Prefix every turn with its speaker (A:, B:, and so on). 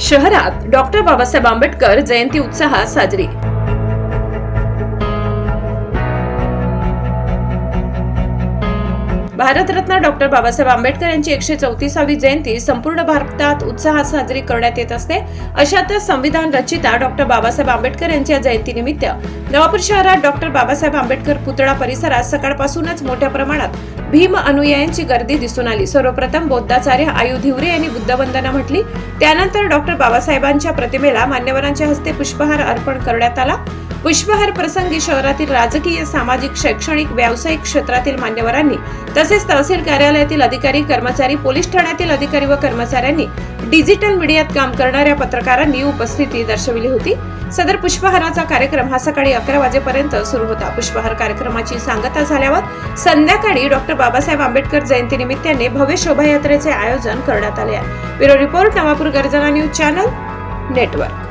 A: शहरात डॉक्टर बाबासाहेब आंबेडकर जयंती उत्साहात साजरी. भारतरत्न डॉक्टर बाबासाहेब आंबेडकर यांची एकशे चौतीसावी जयंती संपूर्ण भारतात उत्साहात साजरी करण्यात येत असते. अशातच संविधान रचिता डॉक्टर बाबासाहेब आंबेडकर यांच्या जयंतीनिमित्त नवापूर शहरात डॉक्टर बाबासाहेब आंबेडकर पुतळा परिसरात सकाळपासूनच मोठ्या प्रमाणात भीम अनुयायांची गर्दी दिसून आली. सर्वप्रथम बौद्धाचार्य आयु धिवरे यांनी बुद्धवंदना म्हटली. त्यानंतर डॉक्टर बाबासाहेबांच्या प्रतिमेला मान्यवरांच्या हस्ते पुष्पहार अर्पण करण्यात आला. पुष्पहार प्रसंगी शहरातील राजकीय सामाजिक शैक्षणिक व्यावसायिक क्षेत्रातील मान्यवरांनी तसेच तहसील कार्यालयातील अधिकारी कर्मचारी पोलीस ठाण्यातील अधिकारी व कर्मचाऱ्यांनी डिजिटल मीडियात काम करणाऱ्या पत्रकारांनी उपस्थिती दर्शविली होती. सदर पुष्पहाराचा कार्यक्रम हा सकाळी अकरा वाजेपर्यंत सुरू होता. पुष्पहार कार्यक्रमाची सांगता झाल्यावर संध्याकाळी डॉक्टर बाबासाहेब आंबेडकर जयंती निमित्ताने भव्य शोभायात्रेचे आयोजन करण्यात आले आहे. ब्युरो रिपोर्ट नवापूर गर्जना न्यूज चॅनल नेटवर्क.